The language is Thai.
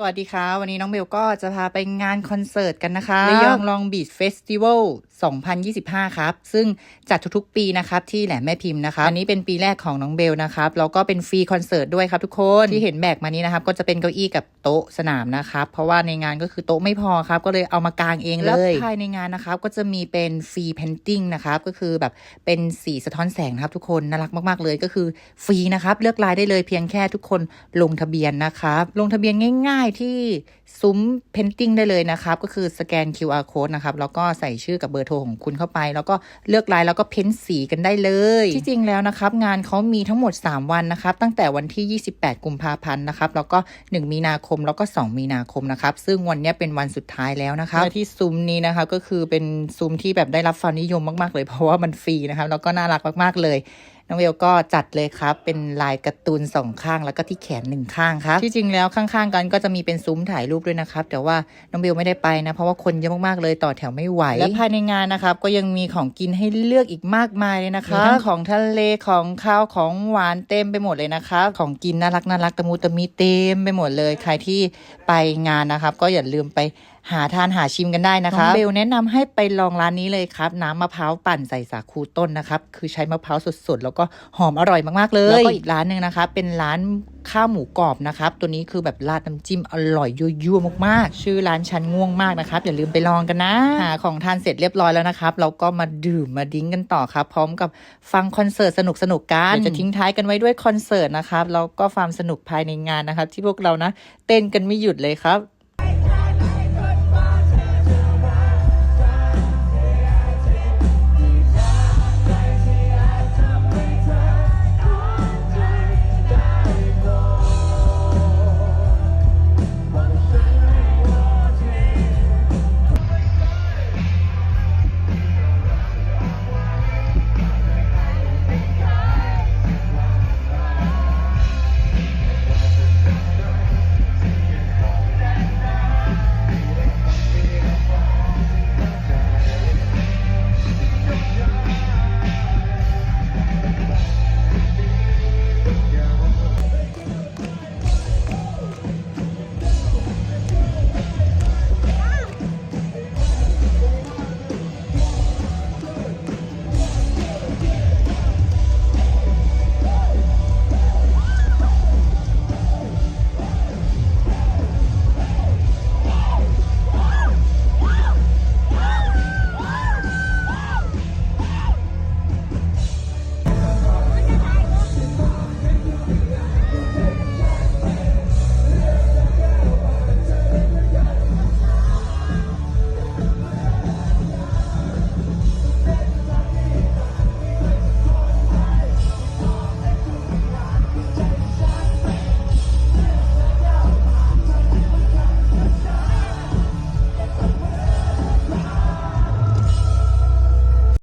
สวัสดีค่ะ วันนี้น้องเบลก็จะพาไปงานคอนเสิร์ตกันนะคะระยองลองบีชเฟสติวัล2025 ครับ ซึ่งจัดทุกๆปีนะครับ ที่แหลมแม่พิมพ์นะคะอันนี้เป็นปีแรกของน้องเบลนะครับ แล้วก็เป็นฟรีคอนเสิร์ตด้วยครับทุกคนที่เห็นแบกมานี้นะครับ ก็จะเป็นเก้าอี้กับโต๊ะสนามนะครับ เพราะว่าในงานก็คือโต๊ะไม่พอครับ ก็เลยเอามากางเองเลยแล้วภายในงานนะครับ ก็จะมีเป็นฟรีเพนติ้งนะครับก็คือแบบเป็นสีสะท้อนแสงนะครับทุกคนน่ารักมากๆเลยก็คือฟรีนะครับเลือกลายได้เลยเพียงแค่ทุกคนลงทะเบียนนะครับลงทะเบียนง่ายๆที่ซุ้มเพนติ้งได้เลยนะครับ ก็คือสแกน QR code นะครับ แล้วก็ใส่ชื่อกับเบอร์โทรของคุณเข้าไป แล้วก็เลือกลายแล้วก็เพ้นสีกันได้เลย ที่จริงแล้วนะครับ งานเขามีทั้งหมด 3 วันนะครับ ตั้งแต่วันที่ 28 กุมภาพันธ์นะครับ แล้วก็ 1 มีนาคมแล้วก็ 2 มีนาคมนะครับ ซึ่งวันนี้เป็นวันสุดท้ายแล้วนะครับและที่ซุ้มนี้นะครับก็คือเป็นซุ้มที่แบบได้รับความนิยมมาก ๆ เลย เพราะว่ามันฟรีนะครับแล้วก็น่ารักมาก ๆ เลย น้องเวลก็จัดเลยครับ เป็นลายการ์ตูนสองข้างแล้วก็ที่แขนหนึ่งข้างครับที่จริงแล้วข้างๆกันก็จะมีเป็นซุ้มถ่ายรูปด้วยนะครับ แต่ว่าน้องเบลไม่ได้ไปนะ เพราะว่าคนเยอะมากๆเลยต่อแถวไม่ไหว และภายในงานนะครับ ก็ยังมีของกินให้เลือกอีกมากมายเลยนะครับทั้งของทะเลของข้าวของหวานเต็มไปหมดเลยนะครับของกินน่ารักน่ารักตะมูตะมีเต็มไปหมดเลยใครที่ไปงานนะครับ ก็อย่าลืมไป หาทานหาชิมกันได้นะครับเบลแนะนำให้ไปลองร้านนี้เลยครับ น้ำมะพร้าวปั่นใส่สาคูต้นนะครับ คือใช้มะพร้าวสดๆ แล้วก็หอมอร่อยมากๆเลยแล้วก็อีกร้านหนึ่งนะครับเป็นร้านข้าวหมูกรอบนะครับ ตัวนี้คือแบบราดน้ำจิ้มอร่อยยั่วๆมากๆ ชื่อร้านชั้นง่วงมากนะครับ อย่าลืมไปลองกันนะหาของทานเสร็จเรียบร้อยแล้วนะครับ เราก็มาดื่มมาดิ้งกันต่อครับ พร้อมกับฟังคอนเสิร์ตสนุกๆกันเดี๋ยวจะทิ้งท้ายกันไว้ด้วยคอนเสิร์ตนะครับแล้วก็ความสนุกภายในงานนะครับ ที่พวกเรานะ เต้นกันไม่หยุดเลยครับ